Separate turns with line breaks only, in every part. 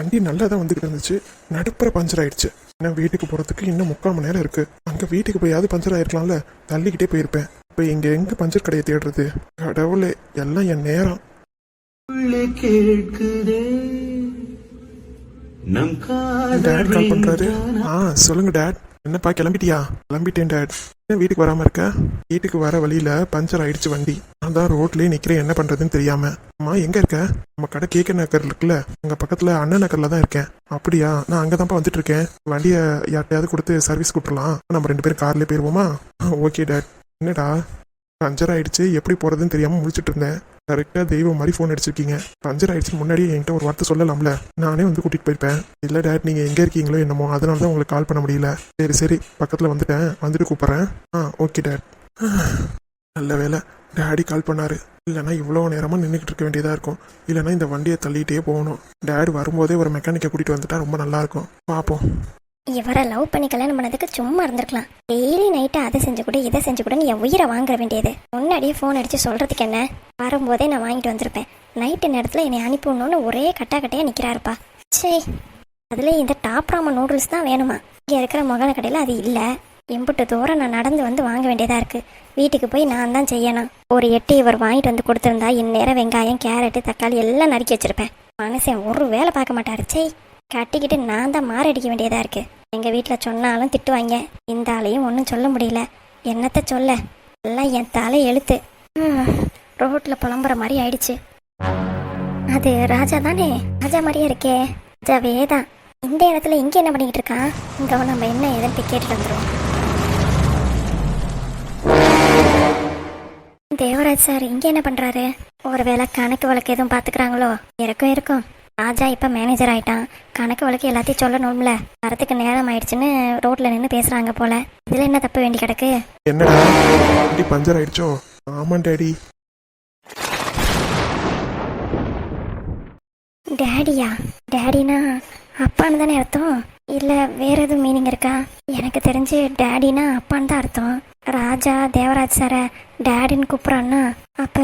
வண்டி நல்லா தான் வந்துக்கிட்டு இருந்துச்சு. நடுப்புற பஞ்சர் ஆயிடுச்சு. இன்னும் வீட்டுக்கு போகிறதுக்கு இன்னும் முக்கால் மணி நேரம் இருக்கு. அங்கே வீட்டுக்கு போயாவது பஞ்சர் ஆயிருக்கலாம்ல? தள்ளிக்கிட்டே போயிருப்பேன். இப்போ இங்கே எங்கே பஞ்சர் கடையை தேடுறது? கடவுளே எல்லாம் என் நேரம். டேட் கால்
காதல்
ஆ சொல்லுங்க டேட் என்னப்பா கிளம்பிட்டியா? கிளம்பிட்டேன் டேட் என்ன வீட்டுக்கு வராம இருக்க? வீட்டுக்கு வர வழியில பஞ்சர் ஆயிடுச்சு வண்டி. நான் தான் ரோட்லயே நிக்கிறேன். என்ன பண்றதுன்னு தெரியாம. அம்மா எங்க இருக்க? நம்ம கடை கேக்க நகர் இருக்குல்ல. அங்க பக்கத்துல அண்ணன் நகர்ல தான் இருக்கேன். அப்படியா? நான் அங்கதான்ப்பா வந்துட்டு இருக்கேன். வண்டியை யார்ட்டையாவது கொடுத்து சர்வீஸ் கொடுத்துடலாம் நம்ம ரெண்டு பேரும் கார்லயே போயிருவோமா? ஓகே டேட் என்னடா? பஞ்சர் ஆயிடுச்சு. எப்படி போறதுன்னு தெரியாம முடிச்சிட்டு இருந்தேன். கரெக்டாக தெய்வம் மாதிரி ஃபோன் அடிச்சிருக்கீங்க. பஞ்சர் ஆயிடுச்சு முன்னாடியே என்கிட்ட ஒரு வார்த்தை சொல்லலாம்ல. நானே வந்து கூட்டிகிட்டு போயிருப்பேன். இல்லை டேட் நீங்கள் எங்கே இருக்கீங்களோ என்னமோ அதனால தான் உங்களுக்கு கால் பண்ண முடியல. சரி சரி பக்கத்தில் வந்துட்டேன். வந்துட்டு கூப்பிட்றேன். ஆ ஓகே டேட் நல்ல வேலை டேடி கால் பண்ணார். இல்லைன்னா இவ்வளோ நேரமாக நின்றுக்கிட்டு இருக்க வேண்டியதாக இருக்கும். இல்லைன்னா இந்த வண்டியை தள்ளிட்டே போகணும். டேட் வரும்போதே ஒரு மெக்கானிக்கை கூட்டிகிட்டு வந்துட்டா ரொம்ப நல்லாயிருக்கும் பார்ப்போம்
இவரை லவ் பண்ணி கல்யாணம் பண்ணதுக்கு சும்மா இருந்திருக்கலாம். டெய்லி நைட்டு அதை செஞ்சு கொடு இதை செஞ்சு கொடுன்னு என் உயிரை வாங்குற வேண்டியது. முன்னாடியே ஃபோன் அடிச்சு சொல்றதுக்கு என்ன? வரும்போதே நான் வாங்கிட்டு வந்திருப்பேன். நைட்டு நேரத்தில் என்னை அனுப்பிடணும்னு ஒரே கட்டா கட்டையாக நிற்கிறாருப்பா சே அதில் இந்த டாப் ராம நூடுல்ஸ் தான் வேணுமா? இங்கே இருக்கிற மொகன கடையில் அது இல்லை. எம்புட்டு தூரம் நான் நடந்து வந்து வாங்க வேண்டியதாக இருக்குது வீட்டுக்கு போய் நான் தான் செய்யணும். ஒரு எட்டு இவர் வாங்கிட்டு வந்து கொடுத்துருந்தா இந்நேரம் வெங்காயம் கேரட்டு தக்காளி எல்லாம் நறுக்கி வச்சிருப்பேன். மனுஷன் ஒரு வேலை பார்க்க மாட்டாரு. சே கட்டிக்கிட்டு நான் தான் மாரடிக்க வேண்டியதாக இருக்குது எங்க வீட்டில் சொன்னாலும் திட்டுவாங்க இந்த ஆளையும் ஒன்றும் சொல்ல முடியல. என்னத்த சொல்ல? எல்லாம் என் தலை எழுத்து. ரோட்ல புலம்புற மாதிரி ஆயிடுச்சு. அது ராஜா தானே? ராஜா மாதிரியே இருக்கே. ராஜாவே தான். இந்த இடத்துல இங்க என்ன பண்ணிக்கிட்டு இருக்கான் இங்க நம்ம என்ன ஏதுன்னு போய் கேட்டுட்டு தேவராஜ் சார் இங்க என்ன பண்றாரு? ஒருவேளை கணக்கு வழக்கு எதுவும் பாத்துக்கிறாங்களோ? இருக்கும் இருக்கும். ராஜா இப்ப மேனேஜர் ஆயிட்டான். கணக்கு வழக்கு எல்லாத்தையும் சொல்லணும்ல. வரத்துக்கு நேரம் ஆயிடுச்சுன்னு ரோட்ல நின்று பேசுறாங்க போல. இதுல என்ன தப்பு வேண்டி கிடக்கு?
என்னடா? வண்டி பஞ்சர் ஆயிடுச்சோ? ஆமாம் டேடி.
டேடியா? டேடினா அப்பான்னு தானே அர்த்தம்? இல்ல வேற எதுவும் மீனிங் இருக்கா? எனக்கு தெரிஞ்சு டேடினா அப்பான்னு தான் அர்த்தம். ராஜா தேவராஜ் சாரை டேடின்னு கூப்பிட்றான்னா அப்ப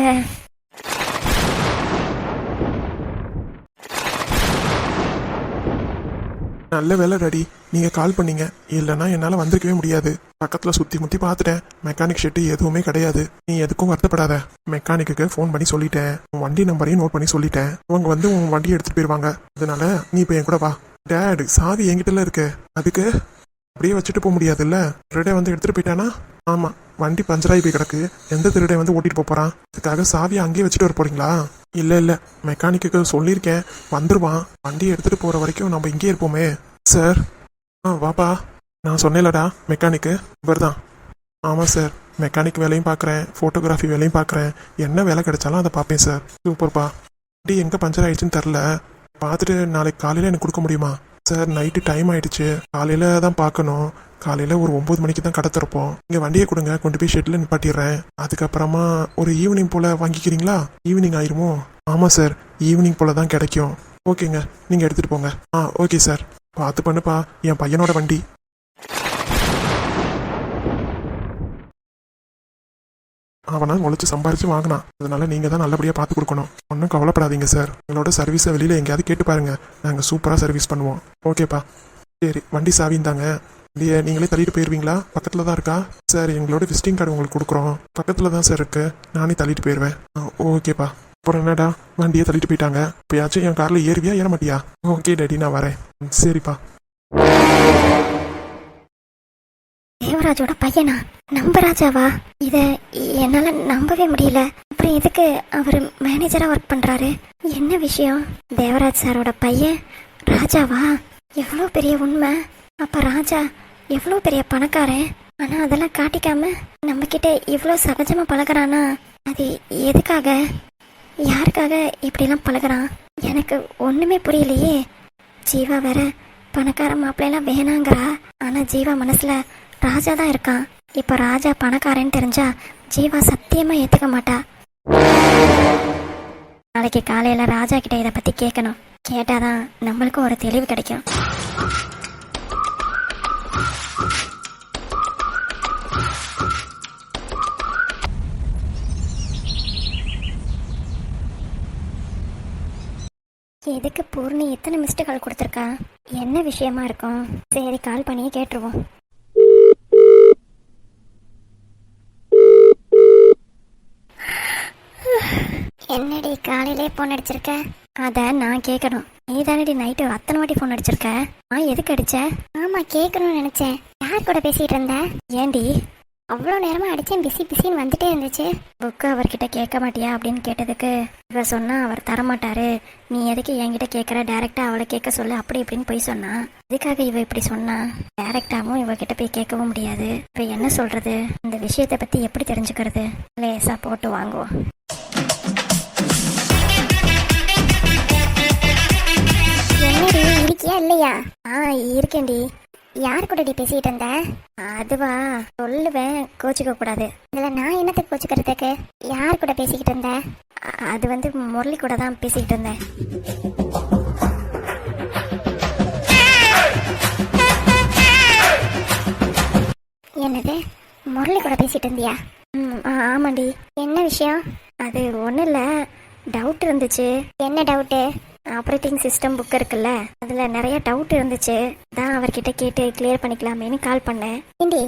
நல்ல வேலை டாடி நீங்கள் கால் பண்ணீங்க. இல்லைன்னா என்னால் வந்திருக்கவே முடியாது. பக்கத்தில் சுற்றி முற்றி பார்த்துட்டேன். மெக்கானிக் ஷெட்டு எதுவுமே கிடையாது. நீ எதுக்கும் வருத்தப்படாத. மெக்கானிக்கு ஃபோன் பண்ணி சொல்லிட்டேன். உன் வண்டி நம்பரையும் நோட் பண்ணி சொல்லிட்டேன். அவங்க வந்து உன் வண்டியை எடுத்துட்டு போயிடுவாங்க அதனால நீ இப்போ என் கூட வா. டேடு சாவி என்கிட்டல இருக்கு. அதுக்கு அப்படியே வச்சுட்டு போக முடியாதுல்ல? திருடே வந்து எடுத்துட்டு போயிட்டானா? ஆமாம் வண்டி பஞ்சராகி போய் கிடக்கு. எந்த திருடே வந்து ஓட்டிட்டு போறான்? அதுக்காக சாவியை அங்கேயே வச்சுட்டு வர போறீங்களா? இல்லை இல்லை. மெக்கானிக்கு சொல்லியிருக்கேன். வந்துடுவான் வண்டி எடுத்துகிட்டு போகிற வரைக்கும் நம்ம இங்கேயே இருப்போமே. சார் ஆ வாப்பா. நான் சொன்னேன்லடா மெக்கானிக்கு இவர் தான் ஆமாம் சார் மெக்கானிக் வேலையும் பார்க்குறேன் ஃபோட்டோகிராஃபி வேலையும் பார்க்குறேன் என்ன வேலை கிடைச்சாலும் அதை பார்ப்பேன் சார் சூப்பர்ப்பா வண்டி எங்கே பஞ்சர் ஆயிடுச்சுன்னு தெரில பார்த்துட்டு நாளைக்கு காலையில் எனக்கு கொடுக்க முடியுமா? சார் நைட்டு டைம் ஆயிடுச்சு. காலையில் தான் பார்க்கணும். காலையில் ஒரு ஒம்பது மணிக்கு தான் கடை திறப்போம். இங்கே வண்டியை கொடுங்க கொண்டு போய் ஷெட்டில் நிப்பாட்டிடுறேன். அதுக்கப்புறமா ஒரு ஈவினிங் போல் வாங்கிக்கிறீங்களா? ஈவினிங் ஆயிருமோ? ஆமாம் சார் ஈவினிங் போல் தான் கிடைக்கும். ஓகேங்க. நீங்கள் எடுத்துகிட்டு போங்க. ஆ ஓகே சார் பார்த்து பண்ணுப்பா. என் பையனோட வண்டி. அவனா உழைச்சி சம்பாரிச்சு வாங்கினான். அதனால நீங்க தான் நல்லபடியா பார்த்து கொடுக்கணும். ஒன்றும் கவலைப்படாதீங்க சார் எங்களோட சர்வீஸை வெளியில எங்கேயாவது கேட்டு பாருங்க. நாங்கள் சூப்பராக சர்வீஸ் பண்ணுவோம். ஓகேப்பா. சரி வண்டி சாவியும் இல்லையே நீங்களே தள்ளிட்டு போயிருவீங்களா? பக்கத்துல தான் இருக்கா? சார் எங்களோட விசிட்டிங் கார்டு உங்களுக்கு கொடுக்குறோம். பக்கத்தில் தான் சார் இருக்கு. நானே தள்ளிட்டு போயிடுவேன் ஓகேப்பா. அப்புறம் என்னடா? வண்டியை தள்ளிட்டு போயிட்டாங்க. இப்போயாச்சும் என் கார்ல ஏறுவியா ஏற மாட்டியா? ஓகே டேடி நான் வரேன். சரிப்பா.
தேவராஜோட பையனா? நம்பராஜாவா ராஜாவா? என்னால் என்னால நம்பவே முடியல. அப்புறம் எதுக்கு அவர் மேனேஜரா ஒர்க் பண்றாரு? என்ன விஷயம்? தேவராஜ் சாரோட பையன் ராஜாவா? எவ்வளோ பெரிய உண்மை. அப்ப ராஜா எவ்வளோ பெரிய பணக்காரன்? ஆனால் அதெல்லாம் காட்டிக்காம நம்ம கிட்ட இவ்வளோ சகஜமாக பழகிறானா? அது எதுக்காக? யாருக்காக இப்படிலாம் பழகுறான்? எனக்கு ஒன்றுமே புரியலையே. ஜீவா வேற பணக்கார மாப்பிள்ளைலாம் வேணாங்கிறா. ஆனால் ஜீவா மனசில் ராஜா தான் இருக்கான். இப்போ ராஜா பணக்காரன்னு தெரிஞ்சா ஜீவா சத்தியமாக ஏற்றுக்க மாட்டா. நாளைக்கு காலையில் ராஜா கிட்ட இதை பற்றி கேட்கணும். கேட்டாதான் நம்மளுக்கும் ஒரு தெளிவு கிடைக்கும். எதுக்கு பூர்ணி இத்தனை மிஸ்டு கால் கொடுத்துருக்கா? என்ன விஷயமா இருக்கும்? சரி கால் பண்ணியே கேட்டுருவோம். என்னடி காலையிலே ஃபோன் அடிச்சிருக்க? அத நான் கேட்கணும் நீ தானடி நைட்டு அத்தனை வாட்டி ஃபோன் அடிச்சிருக்க? ஆ எதுக்கு அடிச்ச? ஆமா கேட்கணும்னு நினைச்சேன். யார் கூட பேசிட்டு இருந்த? ஏண்டி அவ்வளோ நேரமா அடிச்சேன் பிஸி பிஸின்னு வந்துட்டே இருந்துச்சு. புக்கு அவர்கிட்ட கேட்க மாட்டியா அப்படின்னு கேட்டதுக்கு இவ சொன்னா அவர் தரமாட்டாரு. நீ எதுக்கு என்கிட்ட கேட்குற டைரக்டா அவளை கேட்க சொல்லு அப்படி இப்படின்னு போய் சொன்னா. இதுக்காக இவ இப்படி சொன்னா? டைரக்டாவும் இவகிட்ட போய் கேட்கவும் முடியாது. இப்ப என்ன சொல்றது? இந்த விஷயத்தை பத்தி எப்படி தெரிஞ்சுக்கிறது? லேசா போட்டு வாங்குவோம் என்னடி இருக்கியா இல்லையா? ஆ இருக்கேன்டி. யார் கூடடி பேசிட்டு இருந்த? அதுவா சொல்லுவேன் கோச்சிக்க கூடாது. இதுல நான் என்னத்துக்கு கோச்சிக்கிறதுக்கு? யார் கூட பேசிக்கிட்டு இருந்த? அ- அது வந்து முரளி கூட தான் பேசிக்கிட்டு இருந்தேன் என்னது? முரளி கூட பேசிட்டு இருந்தியா? ம் ஆமாண்டி. என்ன விஷயம்? அது ஒன்றும் இல்லை டவுட் இருந்துச்சு. என்ன டவுட்டு ஆப்ரேட்டிங் சிஸ்டம் புக் இருக்குல்ல அதில் நிறைய டவுட் இருந்துச்சு. தான் அவர்கிட்ட கேட்டு கிளியர் பண்ணிக்கலாமேன்னு கால் பண்ணேன். ஏண்டி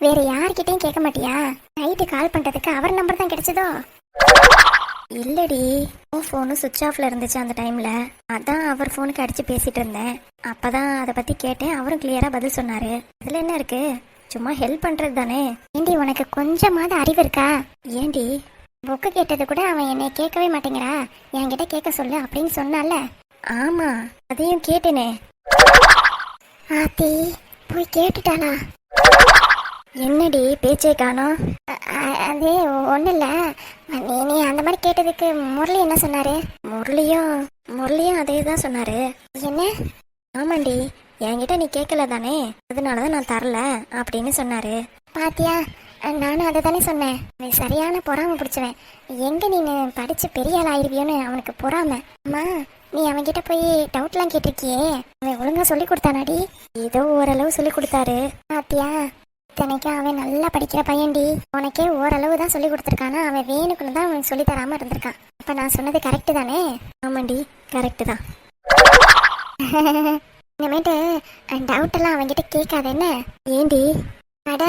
வேற யார்கிட்டயும் கேட்க மாட்டியா? நைட்டு கால் பண்ணுறதுக்கு அவர் நம்பர் தான் கிடைச்சதோ? இல்லடி உன் ஃபோனு சுவிட்ச் ஆஃப்ல இருந்துச்சு அந்த டைம்ல அதான் அவர் ஃபோனுக்கு அடிச்சு பேசிட்டு இருந்தேன். அப்பதான் அதை பத்தி கேட்டேன் அவரும் கிளியரா பதில் சொன்னாரு. அதுல என்ன இருக்கு? சும்மா ஹெல்ப் பண்றது தானே ஏண்டி உனக்கு கொஞ்சமாவது அறிவு இருக்கா? ஏண்டி புக்கு கேட்டது கூட அவன் என்னை கேட்கவே மாட்டேங்கிறா. என்கிட்ட கேட்க சொல்லு அப்படின்னு சொன்னால. ஆமா அதையும் கேட்டேனே. ஆத்தி போய் கேட்டுட்டானா என்னடி பேச்சே காணோம். அது ஒன்றும் இல்லை நீ நீ அந்த மாதிரி கேட்டதுக்கு முரளி என்ன சொன்னாரு? முரளியும் முரளியும் அதே தான் சொன்னாரு. என்ன? ஆமாண்டி என்கிட்ட நீ கேட்கல தானே? அதனால தான் நான் தரல அப்படின்னு சொன்னாரு. பாத்தியா நானும் அதை தானே சொன்னேன். அவன் சரியான பொறாம பிடிச்சவன். எங்க நீ படிச்சு பெரிய ஆள் ஆயிருவியோன்னு அவனுக்கு பொறாம? அம்மா நீ அவன்கிட்ட போய் டவுட்லாம் கேட்டிருக்கியே? அவன் ஒழுங்கா சொல்லி கொடுத்தானாடி? ஏதோ ஓரளவு சொல்லி கொடுத்தாரு. பாத்தியா? இத்தனைக்கும் அவன் நல்லா படிக்கிற பையன்டி. உனக்கே ஓரளவு தான் சொல்லி கொடுத்துருக்கானா? அவன் வேணுக்குன்னு தான் அவனுக்கு சொல்லி தராம இருந்திருக்கான். அப்ப நான் சொன்னது கரெக்டு தானே? ஆமாண்டி கரெக்டு தான். இனிமேட்டு டவுட் எல்லாம் அவன்கிட்ட கேட்காத என்ன? ஏண்டி? அட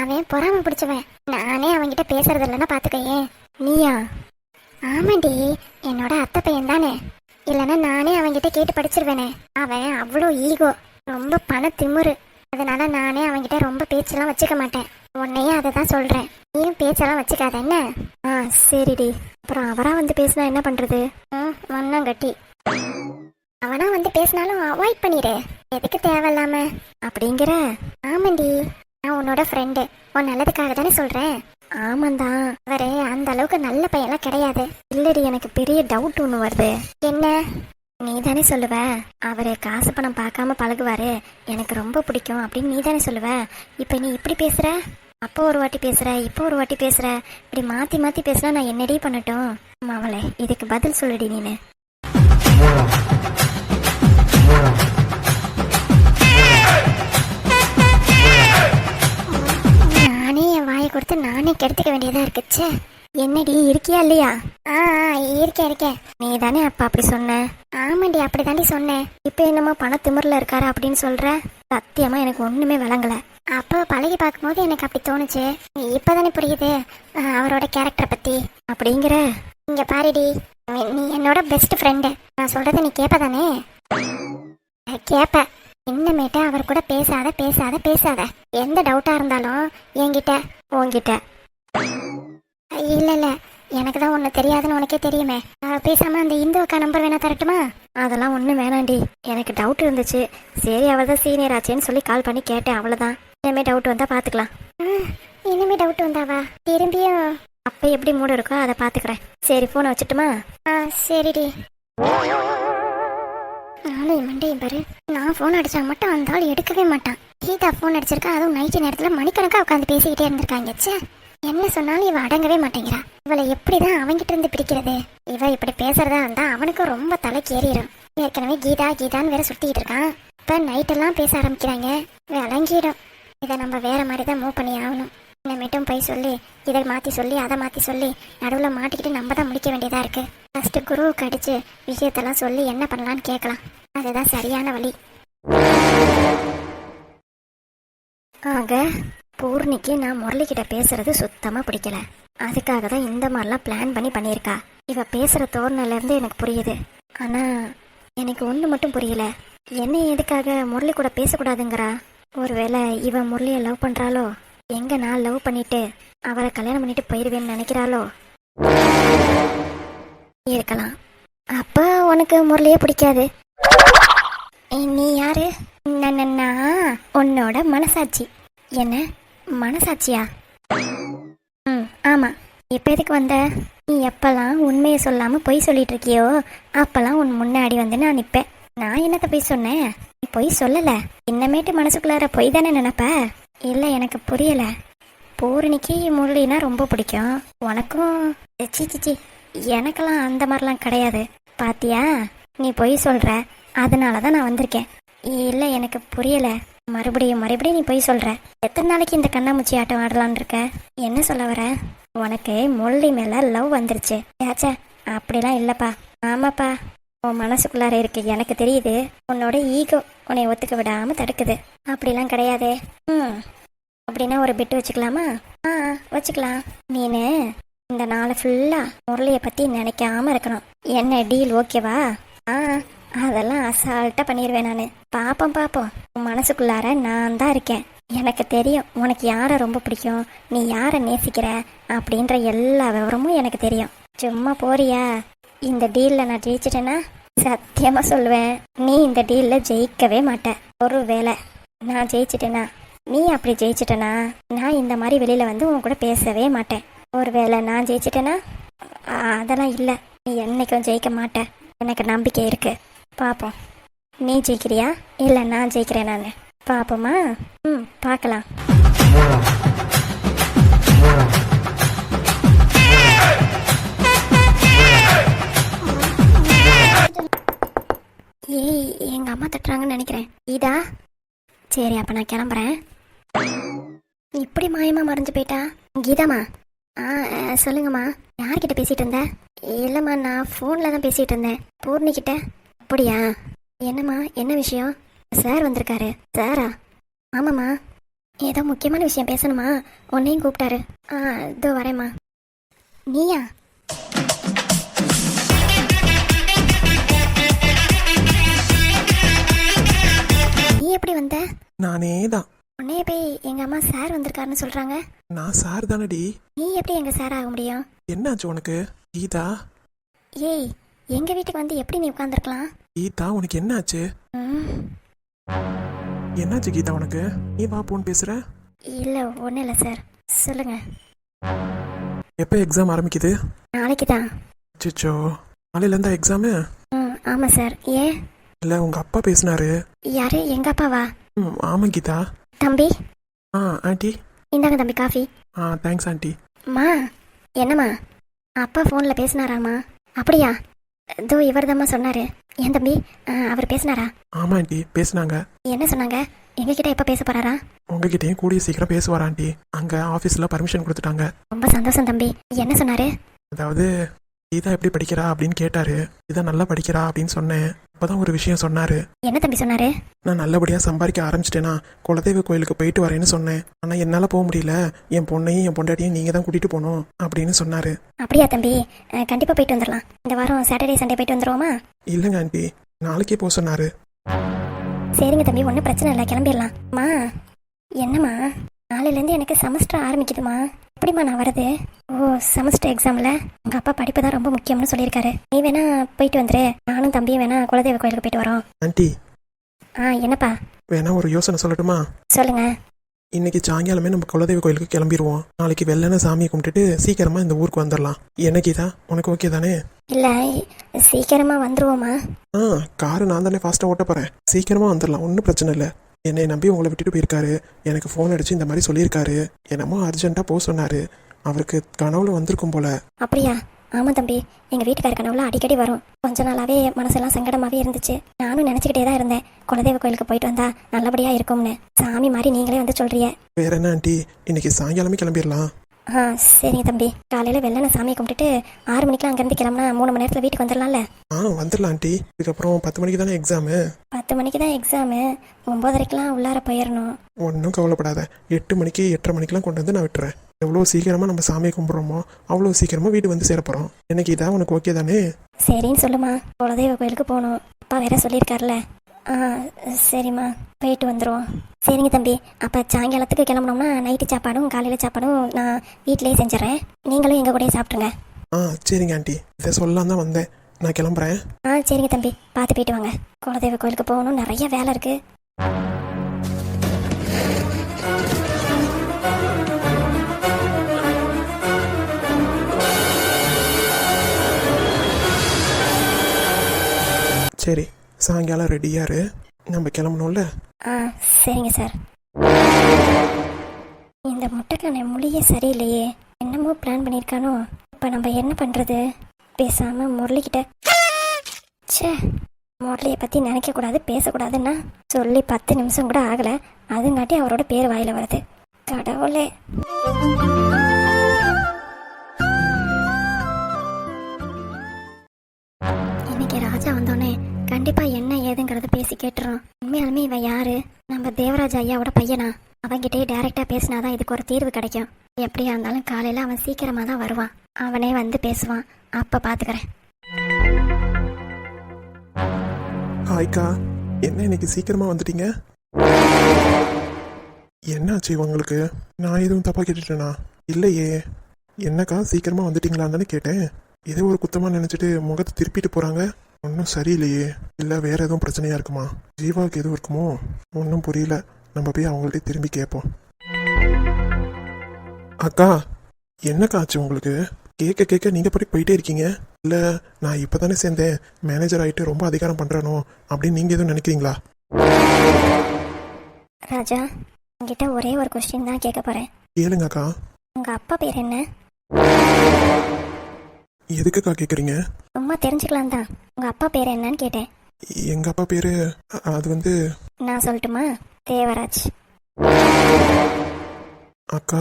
அவன் பொறாம பிடிச்சவன். நானே அவன்கிட்ட பேசுறது இல்லைன்னா பாத்துக்கயே. நீயா? ஆமாண்டி என்னோட அத்தை பையன் தானே இல்லைன்னா நானே அவன்கிட்ட கேட்டு படிச்சிருவேனே. அவன் அவ்வளோ ஈகோ ரொம்ப பண திமுரு. அதனால நானே அவன்கிட்ட ரொம்ப பேச்செல்லாம் வச்சுக்க மாட்டேன். உன்னையும் அதை தான் சொல்றேன். நீயும் பேச்செல்லாம் வச்சுக்காத என்ன? ஆ சரிடி. அப்புறம் அவரா வந்து பேசினா என்ன பண்றது? ம் ஒன்னும் கட்டி அவனா வந்து பேசினாலும் அவாய்ட் பண்ணிடு. எதுக்கு தேவையில்லாம? அப்படிங்கிற. ஆமாண்டி. நான் உன்னோட ஃப்ரெண்டு உன் நல்லதுக்காக தானே சொல்றேன். ஆமாந்தான் அவரு அந்த அளவுக்கு நல்ல பையன்லாம் கிடையாது. இல்லடி எனக்கு பெரிய டவுட் ஒன்று வருது. என்ன? நீ தானே சொல்லுவ. அவரு காசு பணம் பார்க்காம பழகுவாரு. எனக்கு ரொம்ப பிடிக்கும் அப்படின்னு நீ தானே சொல்லுவ. இப்போ நீ இப்படி பேசுற? அப்போ ஒரு வாட்டி பேசுற இப்போ ஒரு வாட்டி பேசுற. இப்படி மாத்தி மாத்தி பேசுனா நான் என்னடி பண்ணட்டும்? அவளே இதுக்கு பதில் சொல்லுடி நீனு. வேலையை கொடுத்து நானே கெடுத்துக்க வேண்டியதாக இருக்குச்சே என்னடி இருக்கியா இல்லையா? ஆ ஆ, இருக்கேன் இருக்கேன். நீ தானே அப்பா அப்படி சொன்ன? ஆமாண்டி அப்படி தாண்டி சொன்னேன் இப்போ என்னமோ பணத்திமிரில் இருக்காரு அப்படின்னு சொல்ற? சத்தியமா எனக்கு ஒண்ணுமே விளங்கல. அப்போ பழகி பார்க்கும்போது எனக்கு அப்படி தோணுச்சு. இப்பதானே புரியுது அவரோட கேரக்டரை பத்தி. அப்படிங்கிற? இங்க பாருடி நீ- என்னோட பெஸ்ட் ஃப்ரெண்டு நான் சொல்றதை நீ கேப்பதானே? கேப்ப. இன்னமேட்டு அவர் கூட பேசாத பேசாத பேசாத. எந்த டவுட்டா இருந்தாலும் என்கிட்ட உன்கிட்ட. இல்ல இல்ல. எனக்கு தான் ஒண்ணு தெரியாதுன்னு உனக்கே தெரியுமே. அவ பேசாம அந்த இந்து அக்கா நம்பர் வேணா தரட்டுமா? அதெல்லாம் ஒண்ணும் வேணாண்டி. எனக்கு டவுட் இருந்துச்சு. சரி அவ தான் சீனியர் ஆச்சேன்னு சொல்லி கால் பண்ணி கேட்டேன் அவ்வளவுதான் இனிமே டவுட் வந்தா பாத்துக்கலாம். இனிமே டவுட் வந்தாவா? திரும்பியும் அப்ப எப்படி மூடு இருக்கோ அதை பாத்துக்கிறேன். சரி போனை வச்சுட்டுமா? ஆ சரிடி. நானும் மண்டையும் பாரு. நான் ஃபோன் அடிச்சா மட்டும் அந்த ஆள் எடுக்கவே மாட்டான். கீதா ஃபோன் அடிச்சிருக்கா அதுவும் நைட்டு நேரத்தில் மணிக்கணக்காக உட்காந்து பேசிக்கிட்டே இருந்திருக்காங்க ச்சே. என்ன சொன்னாலும் இவ அடங்கவே மாட்டேங்கிறா. இவளை எப்படி தான் அவங்கிட்ட இருந்து பிடிக்கிறது? இவ இப்படி பேசுறதா இருந்தா அவனுக்கு ரொம்ப தலைக்கு ஏறிடும் ஏற்கனவே கீதா கீதான்னு வேற சுத்திட்டு இருக்கான். இப்போ நைட்டெல்லாம் பேச ஆரம்பிக்கிறாங்க. விளங்கிடும். இதை நம்ம வேற மாதிரி தான் மூவ் பண்ணி ஆகணும். இனிமேட்டும் போய் சொல்லி இதை மாற்றி சொல்லி அதை மாற்றி சொல்லி நடுவில் மாட்டிக்கிட்டு நம்ம தான் முடிக்க வேண்டியதாக இருக்கு. ஃபஸ்ட்டு குருவுக்கு அடித்து விஷயத்தெல்லாம் சொல்லி என்ன பண்ணலான்னு கேட்கலாம். அதுதான் சரியான வழி. ஆக பூர்ணிக்கு நான் முரளிக்கிட்ட பேசுறது சுத்தமாக பிடிக்கல. அதுக்காக தான் இந்த மாதிரிலாம் பிளான் பண்ணி பண்ணியிருக்கா. இவ பேசுகிற தோரணையிலேருந்து எனக்கு புரியுது. ஆனால் எனக்கு ஒன்று மட்டும் புரியல. என்ன எதுக்காக முரளி கூட பேசக்கூடாதுங்கிறா? ஒருவேளை இவ முரளியை லவ் பண்ணுறாளோ எங்க நான் லவ் பண்ணிட்டு அவரை கல்யாணம் பண்ணிட்டு போயிடுவேன்னு நினைக்கிறாளோ? இருக்கலாம். அப்ப உனக்கு முரளியே பிடிக்காது. நீ யாரு? நான், உன்னோட மனசாட்சி. என்ன? மனசாட்சியா? ம் ஆமா. இப்ப எதுக்கு வந்த? நீ எப்பெல்லாம் உண்மையை சொல்லாம பொய் சொல்லிட்டு இருக்கியோ அப்பெல்லாம் உன் முன்னாடி வந்து நான் நிப்பேன். நான் என்னத்த பொய் சொன்னேன்? நீ பொய் சொல்லல. இன்னமேட்டு மனசுக்குள்ளார பொய் தானே நினைப்ப? இல்ல எனக்கு புரியல. பூரணிக்கு முரளினா ரொம்ப பிடிக்கும். உனக்கும் சி சிச்சி எனக்கெல்லாம் அந்த மாதிரிலாம் கிடையாது. பாத்தியா? நீ பொய் சொல்ற. அதனால தான் நான் வந்திருக்கேன். இல்லை எனக்கு புரியலை. மறுபடியும் மறுபடியும் நீ போய் சொல்ற. எத்தனை நாளைக்கு இந்த கண்ணாமூச்சி ஆட்டம் ஆடலான்னு இருக்க? என்ன சொல்ல வர? உனக்கு முரளி மேல லவ் வந்துருச்சு. ஏச்சே அப்படிலாம் இல்லைப்பா. ஆமாப்பா. உன் மனசுக்குள்ளார இருக்கு. எனக்கு தெரியுது. உன்னோட ஈகோ உன்னை ஒத்துக்க விடாம தடுக்குது. அப்படிலாம் கிடையாதே. ம். அப்படின்னா ஒரு பெட் வச்சுக்கலாமா? ஆ வச்சுக்கலாம். நீனு இந்த நாளை ஃபுல்லா முரளியை பத்தி நினைக்காம இருக்கணும். என்ன டீல் ஓகேவா ஆ. அதெல்லாம் அசால்ட்டாக பண்ணிடுவேன் நான். பாப்போம் பாப்போம். உன் மனசுக்குள்ளார நான் தான் இருக்கேன். எனக்கு தெரியும் உனக்கு யாரை ரொம்ப பிடிக்கும்? நீ யாரை நேசிக்கிற? அப்படின்ற எல்லா விவரமும் எனக்கு தெரியும். சும்மா போறியா? இந்த டீலில் நான் ஜெயிச்சிட்டேன்னா சத்தியமாக சொல்லுவேன். நீ இந்த டீலில் ஜெயிக்கவே மாட்ட. ஒரு வேளை நான் ஜெயிச்சிட்டேனா நீ அப்படி ஜெயிச்சிட்டேனா நான் இந்த மாதிரி வெளியில் வந்து உன் கூட பேசவே மாட்டேன். ஒரு வேலை நான் ஜெயிச்சிட்டேனா அதெல்லாம் இல்லை. நீ என்னைக்கும் ஜெயிக்க மாட்ட. எனக்கு நம்பிக்கை இருக்குது பார்ப்போம் நீ ஜெயிக்கிறியா? இல்லை நான் ஜெயிக்கிறேன் நான். பார்ப்போமா ம் பார்க்கலாம் ஏய் எங்க அம்மா தட்டுறாங்கன்னு நினைக்கிறேன். இதா? சரி அப்ப நான் கிளம்புறேன். இப்படி மாயமா மறைஞ்சு போயிட்டா? கீதாமா ஆ சொல்லுங்கம்மா. யார்கிட்ட பேசிட்டு இருந்த? இல்லைம்மா நான் ஃபோனில் தான் பேசிட்டு இருந்தேன். பூர்ணிக்கிட்ட அப்படியா? என்னம்மா என்ன விஷயம்? சார் வந்திருக்காரு. சாரா? ஆமாம்மா. ஏதோ முக்கியமான விஷயம் பேசணுமா? உன்னையும் கூப்பிட்டாரு. ஆ இதோ வரேம்மா. நீயா? நீ எப்படி வந்த?
நானே தான்
உன்னைய போய் எங்க அம்மா சார் வந்திருக்காருன்னு சொல்றாங்க.
நான் சார் தானடி
நீ எப்படி எங்க சார் ஆக முடியும்?
என்னாச்சு உனக்கு? கீதா?
ஏய் எங்க வீட்டுக்கு வந்து எப்படி நீ உட்காந்துருக்கலாம்
கீதா உனக்கு என்னாச்சு? என்னாச்சு கீதா உனக்கு? நீ வா போன் பேசுற.
இல்ல ஒன்றும் இல்லை சார். சொல்லுங்க.
எப்போ எக்ஸாம் ஆரம்பிக்குது?
நாளைக்கு தான்.
சிச்சோ நாளையில இருந்தா எக்ஸாமு
ம் ஆமாம் சார். ஏன்
இல்லை உங்க அப்பா பேசினாரு.
யாரு? எங்க அப்பாவா?
ம் ஆமாம் கீதா.
தம்பி?
ஆ ஆண்டி.
இந்தாங்க தம்பி காஃபி.
ஆ தேங்க்ஸ் ஆண்டி.
மா என்னம்மா? அப்பா ஃபோனில் பேசினாராம்மா. அப்படியா? இதோ இவர் சொன்னாரு. ஏன் தம்பி? அவர் பேசினாரா?
ஆமாம் ஆண்டி. பேசுனாங்க.
என்ன சொன்னாங்க? எங்ககிட்ட எப்போ பேச போறாரா?
உங்ககிட்டயும் கூடிய சீக்கிரம் பேசுவார் ஆண்டி அங்கே ஆஃபீஸில் பர்மிஷன் கொடுத்துட்டாங்க.
ரொம்ப சந்தோஷம் தம்பி. என்ன சொன்னாரு?
அதாவது கீதா எப்படி படிக்கிறா அப்படின்னு கேட்டாரு. கீதா நல்லா படிக்கிறா அப்படின்னு சொன்னேன். அப்பதான் ஒரு விஷயம் சொன்னாரு.
என்ன தம்பி சொன்னாரு?
நான் நல்லபடியா சம்பாதிக்க ஆரம்பிச்சிட்டேனா? குலதெய்வ கோயிலுக்கு போயிட்டு வரேன்னு சொன்னேன். ஆனா என்னால போக முடியல. என் பொண்ணையும் என் பொண்டாட்டியும் நீங்க தான் கூட்டிட்டு போகணும் அப்படின்னு சொன்னாரு.
அப்படியா தம்பி. கண்டிப்பா போயிட்டு வந்துடலாம் இந்த வாரம் சாட்டர்டே சண்டே போயிட்டு வந்துருவோமா?
இல்லைங்க ஆண்டி. நாளைக்கே போக சொன்னாரு.
சரிங்க தம்பி. ஒன்றும் பிரச்சனை இல்லை. கிளம்பிடலாம் மா என்னம்மா? நாளையிலேருந்து எனக்கு செமஸ்டர் ஆரம்பிக்குதுமா? எப்படிம்மா நான் வரது ஓ செமஸ்டர் எக்ஸாமில் உங்கள் அப்பா படிப்பு தான் ரொம்ப முக்கியம்னு சொல்லியிருக்காரு. நீ வேணா போயிட்டு வந்துரு. நானும் தம்பியும் வேணா குலதெய்வ கோயிலுக்கு போயிட்டு வரோம்.
ஆண்டி.
ஆ என்னப்பா?
வேணா ஒரு யோசனை சொல்லட்டுமா?
சொல்லுங்க.
இன்னைக்கு சாயங்காலமே நம்ம குலதெய்வ கோயிலுக்கு கிளம்பிடுவோம் நாளைக்கு வெள்ளன சாமியை கும்பிட்டுட்டு சீக்கிரமா இந்த ஊருக்கு வந்துடலாம் என்ன கீதா? உனக்கு ஓகே தானே?
இல்லை சீக்கிரமாக வந்துருவோமா
ஆ காரு நான் தானே ஃபாஸ்ட்டாக ஓட்ட போகிறேன் சீக்கிரமாக வந்துடலாம் ஒன்றும் பிரச்சனை இல்லை. என்னை நம்பி உங்களை விட்டுட்டு போயிருக்காரு. எனக்கு ஃபோன் அடிச்சு இந்த மாதிரி சொல்லியிருக்காரு. என்னமோ அர்ஜென்ட்டாக போக சொன்னார். அவருக்கு கனவுல வந்திருக்கும் போல.
அப்படியா? ஆமாம் தம்பி. எங்கள் வீட்டுக்கார கனவுல அடிக்கடி வரும். கொஞ்ச நாளாவே மனசெல்லாம் சங்கடமாகவே இருந்துச்சு. நானும் நினச்சிக்கிட்டே தான் இருந்தேன். குலதெய்வ கோயிலுக்கு போயிட்டு வந்தா நல்லபடியாக இருக்கும்னு. சாமி மாதிரி நீங்களே வந்து சொல்றிய.
வேற என்ன ஆண்டி? இன்னைக்கு சாயங்காலமே கிளம்பிடலாம்
ஆ சரிங்க தம்பி. காலையில் வெள்ளன சாமியை கும்பிட்டுட்டு ஆறு மணிக்கெலாம் அங்கேருந்து கிளம்புனா மூணு மணி நேரத்தில் வீட்டுக்கு வந்துடலாம்ல?
ஆ வந்துடலாம் ஆண்டி. இதுக்கப்புறம் பத்து மணிக்கு தானே எக்ஸாமு
பத்து மணிக்கு தான் எக்ஸாமு ஒம்போதரைக்கெலாம் உள்ளார போயிடணும்
ஒன்றும் கவலைப்படாத. எட்டு மணிக்கு எட்டரை மணிக்கெலாம் கொண்டு வந்து நான் விட்டுறேன். எவ்வளோ சீக்கிரமாக நம்ம சாமியை கும்பிட்றோமோ அவ்வளோ சீக்கிரமாக வீடு வந்து சேர போகிறோம் எனக்கு இதான் உனக்கு ஓகே தானே?
சரின்னு சொல்லுமா. குலதெய்வ கோயிலுக்கு போகணும். அப்பா வேற சொல்லியிருக்காருல்ல ஆ சரிம்மா. போயிட்டு வந்துடுவோம் சரிங்க தம்பி. அப்போ சாயங்காலத்துக்கு கிளம்புனோம்னா நைட்டு சாப்பாடும் காலையில் சாப்பாடும் நான் வீட்டிலேயே செஞ்சிடறேன். நீங்களும் எங்கள் கூடயே சாப்பிட்ருங்க
ஆ சரிங்க ஆண்டி. இதை சொல்லலாம் தான் வந்தேன். நான் கிளம்புறேன்.
ஆ சரிங்க தம்பி. பார்த்து போயிட்டு வாங்க. குலதெய்வ கோயிலுக்கு போகணும். நிறைய வேலை இருக்குது
சரி. சாயங்காலம் ரெடியாரு நம்ம கிளம்பணும்ல?
ஆ சரிங்க சார். இந்த முட்டைக்கான மொழியே சரியில்லையே. என்னமோ பிளான் பண்ணியிருக்கானோ இப்போ நம்ம என்ன பண்ணுறது பேசாமல் முரளிக்கிட்ட ச்சே முரளியை பற்றி நினைக்கக்கூடாது பேசக்கூடாதுன்னா சொல்லி பத்து நிமிஷம் கூட ஆகலை. அதுங்காட்டி அவரோட பேர் வாயில் வருது. கடவுளே. இன்னைக்கு ராஜா வந்தோடனே கண்டிப்பா என்ன ஏதுங்கிறத பேசி கேட்டுறோம். உண்மையாலுமே இவன் யாரு? நம்ம தேவராஜ் ஐயாவோட பையனா? அவன்கிட்டயே டைரக்டா பேசினாதான் இதுக்கு ஒரு தீர்வு கிடைக்கும். எப்படியா இருந்தாலும் காலையில அவன் சீக்கிரமா தான் வருவான். அவனே வந்து பேசுவான். அப்ப பாத்துக்கிறேன்.
ஹாய்க்கா. என்ன இன்னைக்கு சீக்கிரமாக வந்துட்டீங்க? என்னாச்சு உங்களுக்கு? நான் எதுவும் தப்பாக கேட்டுட்டேனா? இல்லையே. என்னக்கா சீக்கிரமாக வந்துட்டீங்களான்னு கேட்டேன். ஏதோ ஒரு குத்தமாக நினச்சிட்டு முகத்தை திருப்பிட்டு போகிறாங்க ஒன்றும் சரியில்லையே. இல்லை வேற எதுவும் பிரச்சனையாக இருக்குமா? ஜீவாவுக்கு எதுவும் இருக்குமோ? ஒன்றும் புரியல. நம்ம போய் அவங்கள்ட்ட திரும்பி கேட்போம் அக்கா என்னக்கா ஆச்சு உங்களுக்கு? கேட்க கேட்க நீங்கள் பாட்டுக்கு போயிட்டே இருக்கீங்க. இல்லை நான் இப்போ தானே சேர்ந்தேன். மேனேஜர் ஆகிட்டு ரொம்ப அதிகாரம் பண்ணுறனோ அப்படின்னு நீங்கள் எதுவும் நினைக்கிறீங்களா?
ராஜா உங்ககிட்ட ஒரே ஒரு கொஸ்டின் தான் கேட்க போறேன்.
கேளுங்க அக்கா
உங்க அப்பா பேர் என்ன?
எதுக்குக்கா கேட்குறீங்க
சும்மா தெரிஞ்சுக்கலாம் தான் உங்க அப்பா பேர் என்னன்னு கேட்டேன்.
எங்கள் அப்பா பேர்? அது வந்து
நான் சொல்லட்டுமா? தேவராஜ்.
அக்கா.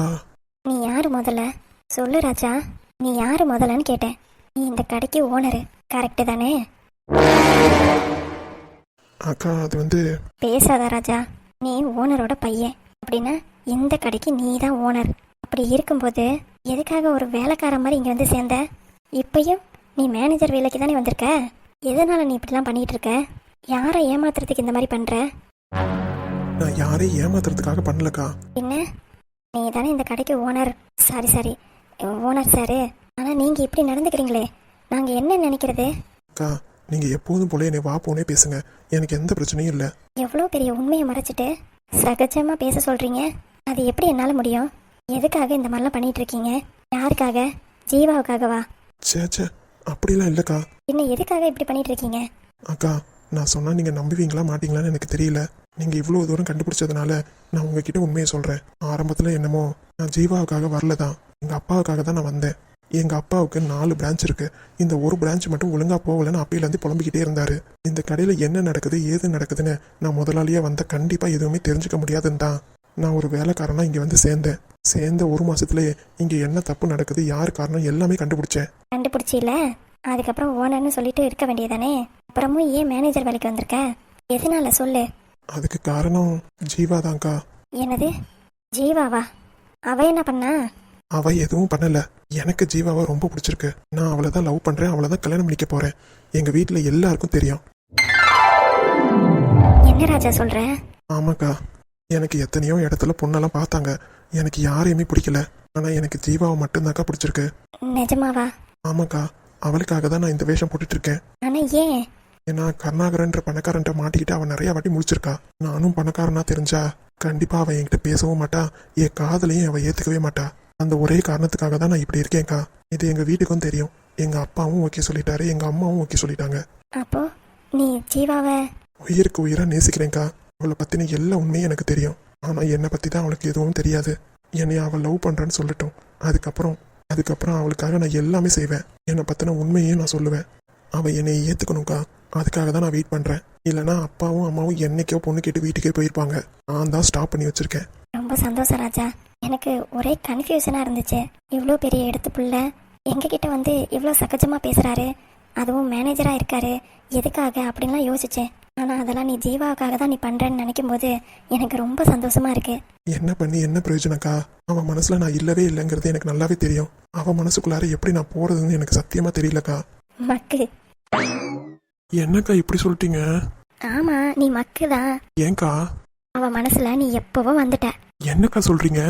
நீ யாரு முதல்ல? சொல்லு ராஜா. நீ யாரு முதல்லன்னு கேட்டேன். நீ இந்த கடைக்கு ஓனரு. கரெக்டு தானே?
அக்கா அது வந்து
பேசாத ராஜா. நீ ஓனரோட பையன். அப்படின்னா இந்த கடைக்கு நீ தான் ஓனர். அப்படி இருக்கும்போது எதுக்காக ஒரு வேலைக்கார மாதிரி இங்கே வந்து சேர்ந்த? இப்பயும் நீ மேனேஜர் வேலைக்கு தானே வந்திருக்க? எதனால நீ இப்படிலாம் பண்ணிட்டு இருக்க யாரை ஏமாத்துறதுக்கு இந்த மாதிரி பண்ற?
நான் யாரையும் ஏமாத்துறதுக்காக பண்ணலக்கா.
என்ன? நீ தானே இந்த கடைக்கு owner. Sorry sorry. Owner sir. ஆனால் நீங்கள் இப்படி நடந்துக்கிறீங்களே. நாங்கள் என்ன நினைக்கிறது?
அக்கா நீங்கள் எப்போதும் போல என்னை வா போனே பேசுங்க. எனக்கு எந்த பிரச்சனையும் இல்லை.
எவ்வளோ பெரிய உண்மையை மறைச்சிட்டு சகஜமாக பேச சொல்கிறீங்க அது எப்படி என்னால் முடியும்? எதுக்காக இந்த மாதிரிலாம் பண்ணிட்டு இருக்கீங்க யாருக்காக? ஜீவாவுக்காகவா?
சே சே அப்படிலாம் இல்லைக்கா.
இன்னும் எதுக்காக இப்படி பண்ணிட்டு இருக்கீங்க
அக்கா நான் சொன்னால் நீங்கள் நம்புவீங்களா மாட்டீங்களான்னு எனக்கு தெரியல. நீங்கள் இவ்வளோ தூரம் கண்டுபிடிச்சதுனால நான் உங்ககிட்ட உண்மையை சொல்கிறேன் ஆரம்பத்தில் என்னமோ நான் ஜீவாவுக்காக வரல தான் எங்கள் அப்பாவுக்காக தான் நான் வந்தேன். எங்கள் அப்பாவுக்கு நாலு பிரான்ச் இருக்கு. இந்த ஒரு பிரான்ச் மட்டும் ஒழுங்காக போகலன்னு அப்பையிலேருந்து புலம்பிக்கிட்டே இருந்தார். இந்த கடையில் என்ன நடக்குது ஏது நடக்குதுன்னு நான் முதலாளியே வந்த கண்டிப்பாக எதுவுமே தெரிஞ்சுக்க முடியாதுன்னு தான் நான் ஒரு வேலைக்காரனா இங்கே வந்து சேர்ந்தேன். சேர்ந்த ஒரு மாசத்துலயே இங்கே என்ன தப்பு நடக்குது யார் காரணம் எல்லாமே கண்டுபிடிச்சேன்.
கண்டுபிடிச்சில அதுக்கப்புறம் ஓனர்னு சொல்லிட்டு இருக்க வேண்டியதானே? அப்புறமும் ஏன் மேனேஜர் வேலைக்கு வந்திருக்க? எதனால சொல்லு.
அதுக்கு காரணம் ஜீவா தான்க்கா
என்னது? ஜீவாவா? அவ என்ன பண்ணா?
அவ எதுவும் பண்ணல. எனக்கு ஜீவாவை ரொம்ப பிடிச்சிருக்கு. நான் அவளை தான் லவ் பண்றேன் அவளை தான் கல்யாணம் பண்ணிக்க போறேன். எங்க வீட்ல எல்லாருக்கும் தெரியும்.
என்ன ராஜா சொல்ற?
ஆமாக்கா. எனக்கு எத்தனையோ இடத்துல பொண்ணெல்லாம் பார்த்தாங்க. எனக்கு யாரையுமே பிடிக்கல. ஆனா எனக்கு ஜீவாவை மட்டும்தாக்கா பிடிச்சிருக்கு.
நிஜமாவா?
ஆமாக்கா. அவளுக்காக தான் நான் இந்த வேஷம் போட்டுட்டு இருக்கேன்
ஆனா ஏன்?
ஏன்னா கருணாகரன்ற பணக்காரன்ட்ட மாட்டிக்கிட்டு அவன் நிறைய வாட்டி முடிச்சிருக்கா நானும் பணக்காரனா தெரிஞ்சா கண்டிப்பா அவன் என்கிட்ட பேசவும் மாட்டா. என் காதலையும் அவன் ஏத்துக்கவே மாட்டா. அந்த ஒரே காரணத்துக்காக தான் நான் இப்படி இருக்கேன்க்கா. இது எங்க வீட்டுக்கும் தெரியும். எங்க அப்பாவும் ஓகே சொல்லிட்டாரு. எங்க அம்மாவும் ஓகே சொல்லிட்டாங்க.
அப்போ நீ ஜீவாவை?
உயிருக்கு உயிரா நேசிக்கிறேன்க்கா. அவளை பற்றின எல்லா உண்மையும் எனக்கு தெரியும். ஆனால் என்னை பற்றி தான் அவளுக்கு எதுவும் தெரியாது. என்னை அவள் லவ் பண்ணுறான்னு சொல்லட்டும். அதுக்கப்புறம் அதுக்கப்புறம் அவளுக்காக நான் எல்லாமே செய்வேன். என்னை பற்றின உண்மையே நான் சொல்லுவேன். அவள் என்னை ஏற்றுக்கணும்க்கா அதுக்காக தான் நான் வெயிட் பண்ணுறேன் இல்லைனா அப்பாவும் அம்மாவும் என்னைக்கோ பொண்ணு கேட்டு வீட்டுக்கே போயிருப்பாங்க. நான் தான் ஸ்டாப் பண்ணி வச்சுருக்கேன்.
ரொம்ப சந்தோஷம் ராஜா. எனக்கு ஒரே கன்ஃபியூஷனாக இருந்துச்சு. இவ்வளோ பெரிய இடத்து புள்ள. எங்ககிட்ட வந்து இவ்வளோ சகஜமாக பேசுகிறாரு அதுவும் மேனேஜராக இருக்காரு. எதுக்காக அப்படின்லாம் யோசிச்சேன். ஆனால் அதெல்லாம் நீ ஜீவாவுக்காக தான் நீ பண்ணுறேன்னு நினைக்கும் போது எனக்கு ரொம்ப சந்தோஷமா இருக்கு.
என்ன பண்ணி என்ன பிரயோஜனக்கா அவன் மனசுல நான் இல்லவே இல்லைங்கிறது எனக்கு நல்லாவே தெரியும். அவன் மனசுக்குள்ளார எப்படி நான் போறதுன்னு எனக்கு சத்தியமா தெரியலக்கா.
மக்கு.
என்னக்கா இப்படி சொல்லிட்டீங்க?
ஆமாம் நீ மக்கு தான்.
ஏன்க்கா?
அவள் மனசில் நீ எப்போவோ வந்துட்ட.
என்னக்கா சொல்றீங்க?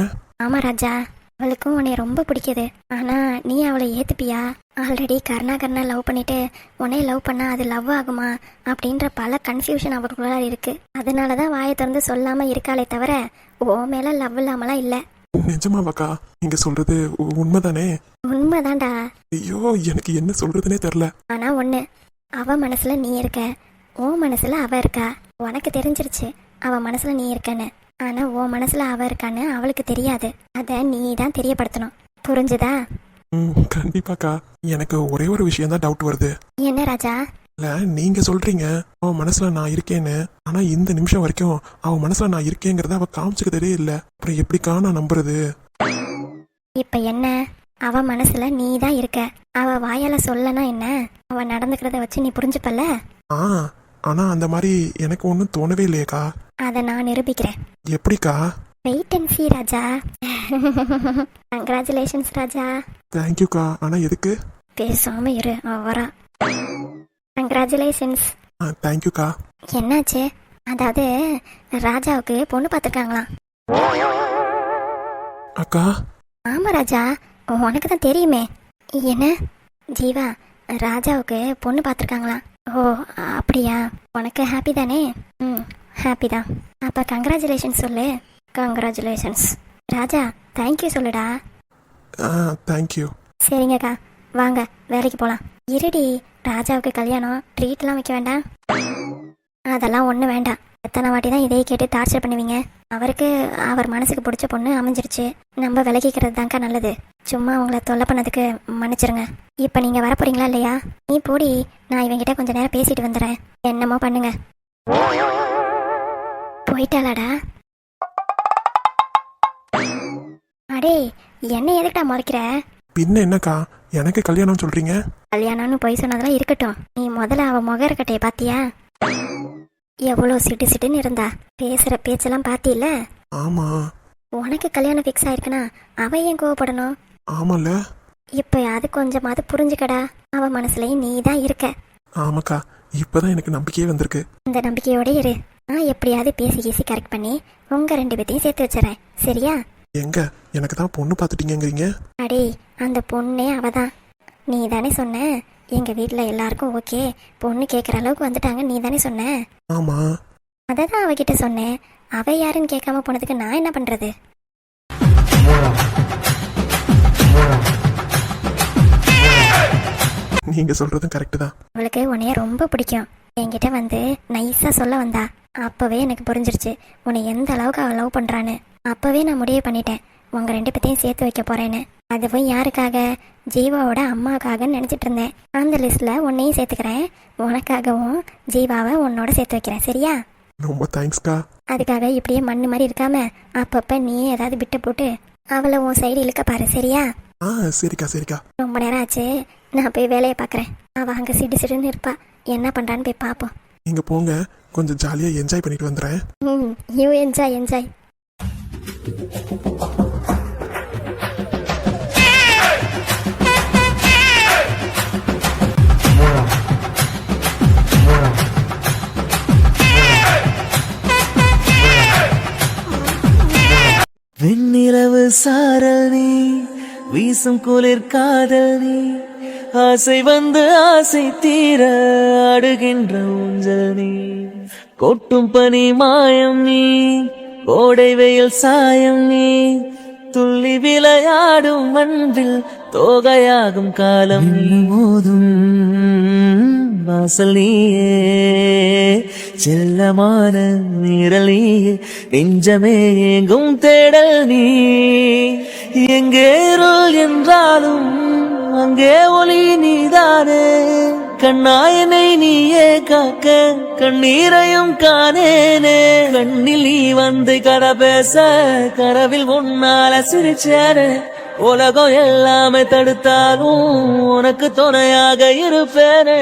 ஆமா ராஜா. அவளுக்கும் உன்னை ரொம்ப பிடிக்குது. ஆனா நீ அவளை ஏத்துப்பியா? ஆல்ரெடி கருணா கருணா லவ் பண்ணிட்டு உன்னை லவ் பண்ணா அது லவ் ஆகுமா? அப்படின்ற பல கன்ஃபியூஷன் அவளுக்குள்ள இருக்கு. அதனாலதான் வாயை திறந்து சொல்லாம இருக்காளே தவிர ஓ மேல லவ் இல்லாமலாம் இல்ல.
நிஜமாவாக்கா? நீங்க சொல்றது உண்மைதானே?
உண்மைதான்டா.
ஐயோ எனக்கு என்ன சொல்றதுனே தெரில.
ஆனா ஒண்ணு அவ மனசுல நீ இருக்க. உன் மனசுல அவ இருக்கா? உனக்கு தெரிஞ்சிருச்சு அவ மனசுல நீ இருக்கன்னு. ஆனா உன் மனசுல அவ இருக்கான்னு அவளுக்கு தெரியாது. அத நீ தான் தெரியப்படுத்தணும். புரிஞ்சுதா?
ம் கண்டிப்பாக்கா எனக்கு ஒரே ஒரு விஷயம் தான் டவுட் வருது.
என்ன ராஜா?
இல்ல நீங்க சொல்றீங்க அவன் மனசுல நான் இருக்கேன்னு. ஆனா இந்த நிமிஷம் வரைக்கும் அவன் மனசுல நான் இருக்கேங்கிறத அவ காமிச்சுக்கிட்டதே இல்ல. அப்புறம் எப்படிக்கா நான் நம்புறது?
இப்ப என்ன? அவ மனசுல நீ தான் இருக்க. அவ வாயால சொல்லனா என்ன? அவ நடந்துக்கிறத வச்சு நீ புரிஞ்சுப்பல்ல?
ஆ ஆனா அந்த மாதிரி எனக்கு ஒன்றும் தோணவே இல்லையேக்கா.
அதை நான் நிரூபிக்கிறேன்.
எப்படிக்கா?
Wait and see Raja. Congratulations Raja.
தேங்க்யூக்கா ஆனா எதுக்கு?
பேசாம இரு அவ வரா. கங்க்ராச்சுலேஷன்ஸ்
தேங்க்யூக்கா
என்னாச்சு? அதாவது ராஜாவுக்கு பொண்ணு பார்த்துருக்காங்களாம்
அக்கா?
ஆமா ராஜா. உனக்கு தான் தெரியுமே. என்ன? ஜீவா ராஜாவுக்கு பொண்ணு பார்த்துருக்காங்களாம் ஓ அப்படியா? உனக்கு ஹாப்பி தானே? ம் ஹாப்பி தான். அப்போ கங்க்ராச்சுலேஷன்ஸ் சொல்லு. கங்க்ராச்சுலேஷன்ஸ் ராஜா தேங்க்யூ சொல்லுடா.
தேங்க்யூ
சரிங்கக்கா வாங்க வேலைக்கு போகலாம் இருடி ராஜாவுக்கு கல்யாணம் ட்ரீட்லாம் வைக்க வேண்டாம். அதெல்லாம் ஒன்றும் வேண்டாம். எத்தனை வாட்டி தான் இதையே கேட்டு டார்ச்சர் பண்ணுவீங்க? அவருக்கு அவர் மனசுக்கு பிடிச்ச பொண்ணு அமைஞ்சிருச்சு. நம்ம விலகிக்கிறது தான்க்கா நல்லது. சும்மா உங்களை தொல்லை பண்ணதுக்கு மன்னிச்சிருங்க. இப்போ நீங்கள் வர போறீங்களா இல்லையா? நீ போடி நான் இவங்கிட்ட கொஞ்ச நேரம் பேசிட்டு வந்துடுறேன் என்னமோ பண்ணுங்க. போயிட்டாளாடா? அடே என்ன எதுக்குடா முறைக்கிற?
பின்ன என்னக்கா? எனக்கு கல்யாணம் சொல்றீங்க?
கல்யாணம்னு பொய் சொன்னதெல்லாம் இருக்கட்டும். நீ முதல்ல அவ முக இருக்கட்டையை பாத்தியா? எவ்வளோ சிட்டு சிட்டுன்னு இருந்தா. பேசுற பேச்செல்லாம் பாத்தியில்ல?
ஆமா.
உனக்கு கல்யாணம் ஃபிக்ஸ் ஆயிருக்குன்னா அவ ஏன் கோவப்படணும்?
ஆமால
இப்ப அது கொஞ்சமாவது புரிஞ்சுக்கடா. அவ மனசுலயும் நீ தான் இருக்க.
ஆமாக்கா. இப்பதான் எனக்கு நம்பிக்கையே வந்திருக்கு.
இந்த நம்பிக்கையோட இரு. நான் எப்படியாவது பேசி கீசி கரெக்ட் பண்ணி உங்க ரெண்டு பேத்தையும் சேர்த்து வச்சிடறேன். சரியா?
எங்க? எனக்கு தான் பொண்ணு பார்த்துட்டீங்கங்கிறீங்க?
அடே அந்த பொண்ணே அவதான். நீ தானே சொன்ன? எங்க வீட்ல எல்லாருக்கும் ஓகே. பொண்ணு கேட்குற அளவுக்கு வந்துட்டாங்க நீ தானே சொன்ன?
ஆமா.
அதை தான் அவகிட்ட சொன்னேன். அவ யாருன்னு கேட்காம போனதுக்கு நான் என்ன பண்றது?
நீங்க சொல்றதும் கரெக்டு தான்.
அவளுக்கு உன்னைய ரொம்ப பிடிக்கும். என்கிட்ட வந்து நைஸா சொல்ல வந்தா. அப்பவே எனக்கு புரிஞ்சிருச்சு. உன்னை எந்த அளவுக்கு அவ லவ் பண்றான்னு. அப்பவே நான் முடிவு பண்ணிட்டேன். உங்க ரெண்டு பேத்தையும் சேர்த்து வைக்க போறேன்னு. அதுவும் யாருக்காக? ஜீவாவோட அம்மாவுக்காகன்னு நினைச்சிட்டு இருந்தேன். அந்த லிஸ்ட்ல உன்னையும் சேர்த்துக்கிறேன். உனக்காகவும் ஜீவாவை உன்னோட சேர்த்து வைக்கிறேன். சரியா?
ரொம்ப தேங்க்ஸ்க்கா
அதுக்காக இப்படியே மண்ணு மாதிரி இருக்காம அப்பப்ப நீ ஏதாவது விட்டு போட்டு அவளை உன் சைடு இழுக்க பாரு. சரியா?
ஆ சரிக்கா சரிக்கா.
ரொம்ப நேரம் ஆச்சு. நான் போய் வேலையை பார்க்குறேன். அவள் அங்கே சிடு சிடுன்னு இருப்பா. என்ன பண்ணுறான்னு போய் பார்ப்போம்.
நீங்க போங்க. கொஞ்சம் ஜாலியா என்ஜாய் பண்ணிட்டு வந்துடுறேன்.
ம் யூ என்ஜாய் என்ஜாய்
வெண்ணிலவு சாரல் நீ வீசும் குளிர் காதல் நீ ஆசை வந்து ஆசை தீர ஆடுகின்ற ஊஞ்சல் நீ கொட்டும் பனி மாயம் நீ கோடை வெயில் சாயம் நீ. துள்ளி விளையாடும் அன்பில் தோகையாகும் காலம் மோதும் வாசலியே செல்லமான நிரலியே நெஞ்சமே எங்கும் தேடல் நீ. எங்கே என்றாலும் அங்கே ஒளி நீதானே. கண்ணாயனை நீயே காக்க கண்ணீரையும் காணேனே. கண்ணில் நீ வந்து கதை பேச கரவில் உன்னால சிரிச்சேனே உலகம் எல்லாமே தடுத்தாலும் உனக்கு துணையாக இருப்பேனே.